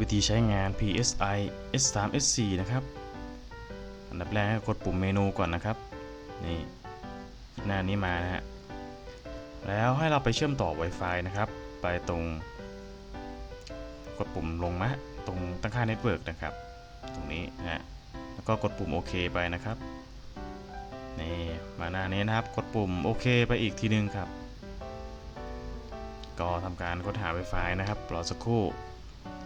วิธีใช้งาน PSI S3 S4 นะครับ อันดับแรกกดปุ่มเมนูก่อนนะครับ นี่หน้านี้มานะฮะ แล้วให้เราไปเชื่อมต่อ Wi-Fi นะครับ ไปตรง กดปุ่มลงมาตรงตั้งค่าเน็ตเวิร์กนะครับ ตรงนี้นะฮะ แล้วก็กดปุ่มโอเคไปนะครับ นี่มาหน้านี้นะครับ กดปุ่มโอเคไปอีกทีนึงครับ ก็ทำการค้นหา Wi-Fi นะครับ รอสักครู่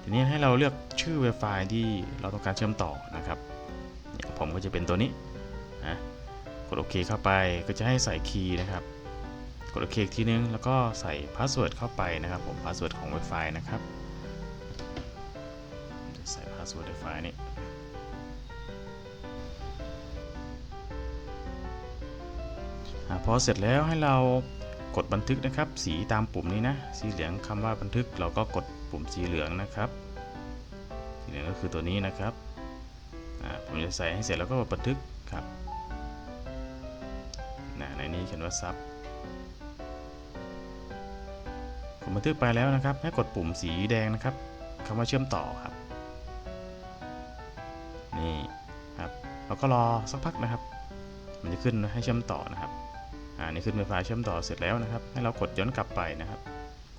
ทีนี้ให้เราเลือกชื่อ Wi-Fi ที่เราต้องการเชื่อมต่อนะครับผมก็จะเป็นตัวนี้นะกดโอเคเข้าไปก็จะให้ใส่คีย์นะครับ กดโอเคอีกทีนึงแล้วก็ใส่พาสเวิร์ดเข้าไปนะครับผมพาสเวิร์ดของ Wi-Fi นะครับจะใส่พาสเวิร์ด Wi-Fi นี่อ่าพอเสร็จแล้วให้เรา กดบันทึกนะครับ สีตามปุ่มนี้นะ สีเหลืองคำว่าบันทึกเราก็กดปุ่มสีเหลืองนะครับ สีเหลืองก็คือตัวนี้นะครับผมจะใส่ให้เสร็จแล้วก็กดบันทึกครับในนี้เขียนว่าซับกดบันทึกไปแล้วนะครับ ให้กดปุ่มสีแดงนะครับคำว่าเชื่อมต่อครับ นี่ครับแล้วก็รอสักพักนะครับ มันจะขึ้นให้เชื่อมต่อนะครับ อ่านี่ขึ้นไฟฟ้าเชื่อมต่อเสร็จแล้วนะครับ ให้เรากดย้อนกลับไปนะครับ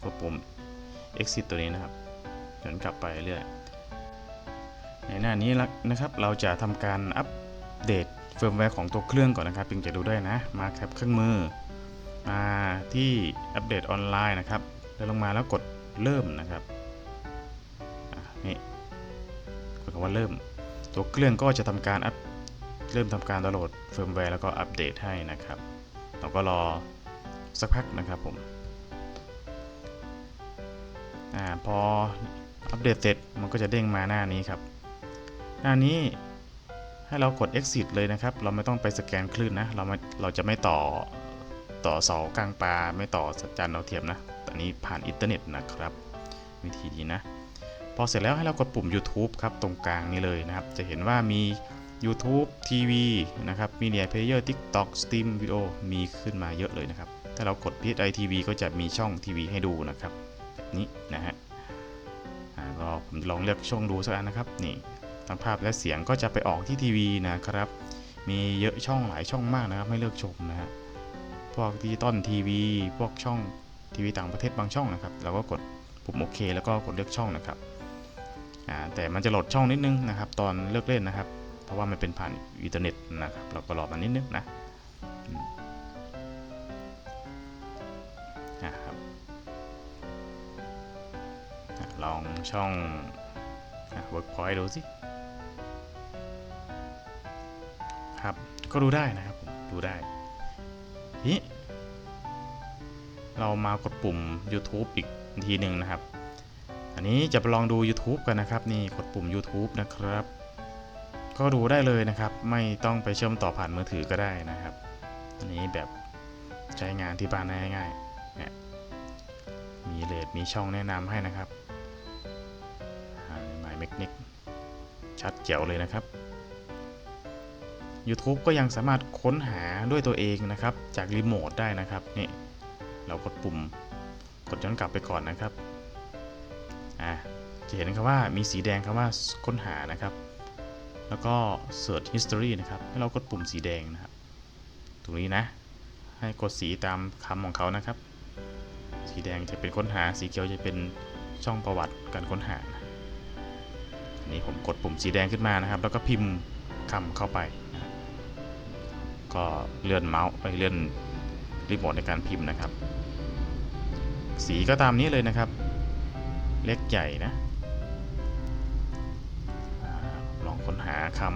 กดปุ่ม exit ตัวนี้นะครับย้อนกลับไปเรื่อยในหน้านี้นะครับเราจะทำการอัปเดตเฟิร์มแวร์ของตัวเครื่องก่อนนะครับจึงจะดูได้นะมาแคปเครื่องมือ มาที่อัปเดตออนไลน์นะครับแล้วลงมาแล้วกดเริ่มนะครับอะนี่กดคำว่าเริ่ม ตัวเครื่องก็จะทำการอัปเริ่มทำการดาวน์โหลดเฟิร์มแวร์แล้วก็อัปเดตให้นะครับ เราก็รอสักพักนะครับผมอ่าพออัปเดตเสร็จมันก็จะเด้งมาหน้านี้ครับ หน้านี้ให้เรากด exit เลยนะครับ เราไม่ต้องไปสแกนคลื่นนะ เราไม่เราจะไม่ต่อต่อเสากลางปลาไม่ต่อสัญญาณดาเทียมนะตอนนี้ผ่านอินเทอร์เน็ตนะครับ วิธีนี้นะ พอเสร็จแล้วให้เรากดปุ่ม YouTube ครับ ตรงกลางนี้เลยนะครับ จะเห็นว่ามี YouTube TV นะครับ Media Player TikTok Steam Video มีขึ้นมาเยอะเลยนะครับ ถ้าเรากด PSI TV ก็จะมีช่องทีวีให้ดูนะครับแบบนี้นะฮะอ่าก็ผมลองเลือกช่องดูสักอันนะครับนี่ทั้งภาพและเสียงก็จะไปออกที่ทีวีนะครับ มีเยอะช่องหลายช่องมากนะครับให้เลือกชมนะฮะพวกดิจิตอลทีวีพวกช่องทีวีต่างประเทศบางช่องนะครับเราก็กดปุ่มโอเค แล้วก็กดเลือกช่องนะครับแต่มันจะโหลดช่องนิดนึงนะครับ ตอนเลือกเล่นนะครับ ราะว่ามันเป็นผ่านอินเทอร์เน็ตนะครับ เราก็รอมันนิดนึงนะอืมอะครับลองช่องเวิร์กพอยต์ดูสิครับ ก็ดูได้นะครับผมดูได้นี้เรามากดปุ่ม YouTube อีกทีหนึ่งนะครับ อันนี้จะไปลองดู YouTube กันนะครับ นี่กดปุ่ม YouTube นะครับ ก็ดูได้เลยนะครับ ไม่ต้องไปเชื่อมต่อผ่านมือถือก็ได้นะครับ อันนี้แบบใช้งานที่บ้านได้ง่ายเนี่ยมีเลดมีช่องแนะนำให้นะครับหมายเมกนิกชัดเจ๋วเลยนะครับ YouTube ก็ยังสามารถค้นหาด้วยตัวเองนะครับ จากรีโมทได้นะครับนี่เรากดปุ่มกดย้อนกลับไปก่อนนะครับอ่าจะเห็นคำว่ามีสีแดงคำว่าค้นหานะครับ แล้วก็ search history นะครับ ให้เรากดปุ่มสีแดงนะครับ ตรงนี้นะ ให้กดสีตามคำของเขานะครับ สีแดงจะเป็นค้นหา สีเขียวจะเป็นช่องประวัติการค้นหานะอันนี้ผมกดปุ่มสีแดงขึ้นมานะครับ แล้วก็พิมพ์คำเข้าไปนะก็เลื่อนเมาส์ไปเลื่อนรีโมทในการพิมพ์นะครับ สีก็ตามนี้เลยนะครับ เล็กใหญ่นะ ค้น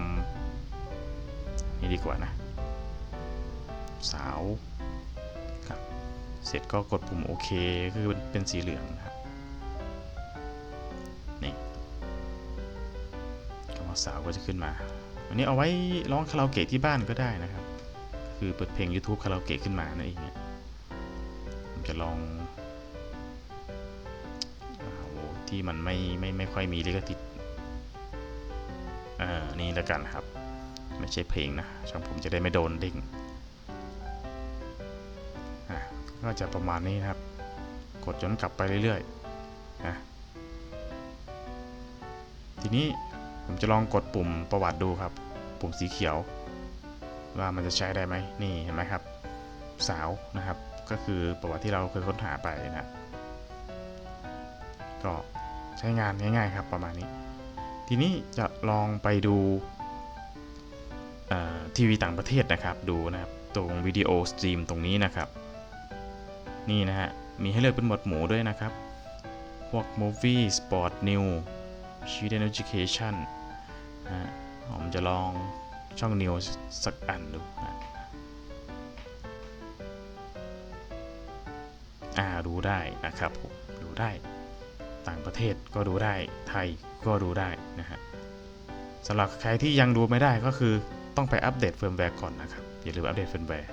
หาคำนี้ดีกว่านะ สาวครับเสร็จก็กดปุ่มโอเคคือเป็นสีเหลืองนะครับนี่คำว่าสาวก็จะขึ้นมา อันนี้เอาไว้ร้องคาราโอเกะที่บ้านก็ได้นะครับ คือเปิดเพลง YouTube คาราโอเกะขึ้นมานั่นเองเนี่ยผมจะลองอาโหที่มันไม่ไม่ไม่ค่อยมีลิขสิทธิ์ อ่านี่แล้วกันครับ ไม่ใช่เพลงนะช่องผมจะได้ไม่โดนเด้งอะก็จะประมาณนี้นะครับ กดย้อนกลับไปเรื่อยๆนะทีนี้ผมจะลองกดปุ่มประวัติดูครับ ปุ่มสีเขียว ว่ามันจะใช้ได้ไหมนี่เห็นไหมครับ สาวนะครับ ก็คือประวัติที่เราเคยค้นหาไปนะก็ใช้งานง่ายๆครับประมาณนี้ ทีนี้จะลองไปดูทีวีต่างประเทศนะครับดูนะครับตรงวิดีโอสตรีมตรงนี้นะครับนี่นะฮะมีให้เลือกเป็นหมวดหมู่ด้วยนะครับ พวก movie sport new student education นะฮะผมจะลองช่อง new สักอันดูนะอ่าดูได้นะครับผมดูได้ ต่างประเทศก็ดูได้ ไทยก็ดูได้นะฮะสำหรับใครที่ยังดูไม่ได้ก็คือต้องไปอัปเดตเฟิร์มแวร์ก่อนนะครับ อย่าลืมอัปเดตเฟิร์มแวร์